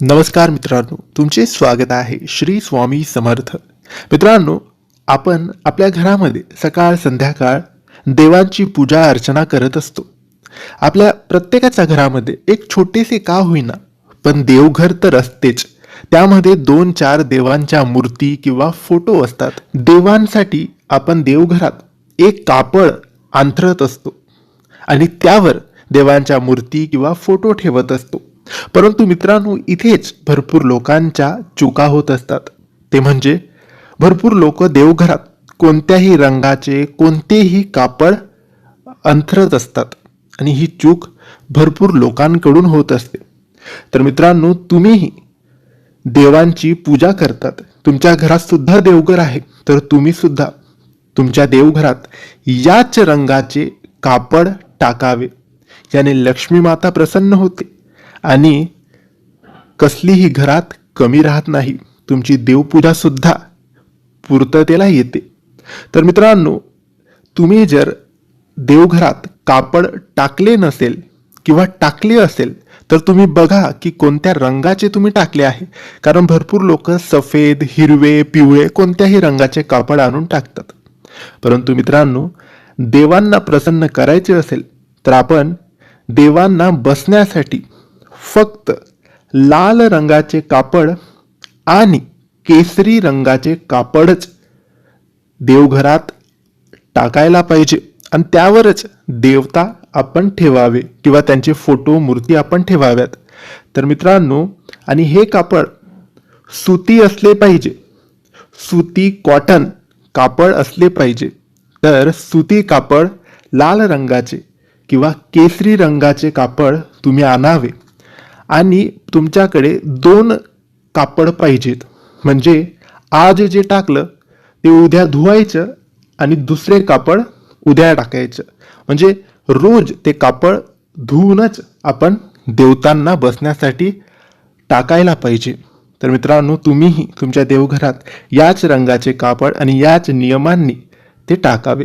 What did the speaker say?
नमस्कार मित्रांनो तुमचे स्वागत आहे श्री स्वामी समर्थ. मित्रांनो आपण आपल्या घरामध्ये सकाळ संध्याकाळ देवांची पूजा अर्चना करत असतो. आपल्या प्रत्येकाच्या घरामध्ये एक छोटेसे का होईना पण देवघर तर असतेच. त्यामध्ये दोन चार देवांच्या मूर्ती किंवा फोटो असतात. देवांसाठी आपण देवघरात एक कापड अंथरत असतो. आणि त्यावर देवांच्या मूर्ती किंवा फोटो ठेवत असतो. परंतु मित्रांनो इथेच भरपूर लोकांच्या चुका होत असतात. ते म्हणजे भरपूर लोक देवघरात कोणत्याही रंगाचे कोणतेही कापड अंथरत असतात. आणि ही चूक भरपूर लोकांकडून होत असते. तर मित्रांनो तुम्हीही देवांची पूजा करतात. तुमच्या घरात सुद्धा देवघर आहे. तर तुम्ही सुद्धा तुमच्या देवघरात याच रंगाचे कापड टाकावे. याने लक्ष्मी माता प्रसन्न होते. आणि कसलीही घरात कमी राहत नाही तुमची देवपूजा सुद्धा पूर्ततेला येते. तर मित्रांनो तुम्ही जर देवघरात कापड टाकले नसेल किंवा टाकले असेल तर तुम्ही बघा की कोणत्या रंगाचे तुम्ही टाकले आहे. कारण भरपूर लोक सफेद हिरवे पिवळे कोणत्याही रंगाचे कापड आणून टाकतात. परंतु मित्रांनो देवांना प्रसन्न करायचे असेल तर आपण देवांना बसण्यासाठी फक्त लाल रंगाचे कापड आणि केसरी रंगाचे कापडच देवघरात टाकायला पाहिजे. आणि त्यावरच देवता आपण ठेवावे किंवा त्यांचे फोटो मूर्ती आपण ठेवाव्यात. तर मित्रांनो आणि हे कापड सुती असले पाहिजे. सुती कॉटन कापड असले पाहिजे. तर सुती कापड लाल रंगाचे किंवा केसरी रंगाचे कापड तुम्ही आणावे. आणि तुमच्याकडे दोन कापड पाहिजेत. म्हणजे आज जे टाकलं ते उद्या धुवायचं आणि दुसरे कापड उद्या टाकायचं. म्हणजे रोज ते कापड धुवूनच आपण देवतांना बसण्यासाठी टाकायला पाहिजे. तर मित्रांनो तुम्हीही तुमच्या देवघरात याच रंगाचे कापड आणि याच नियमांनी ते टाकावे.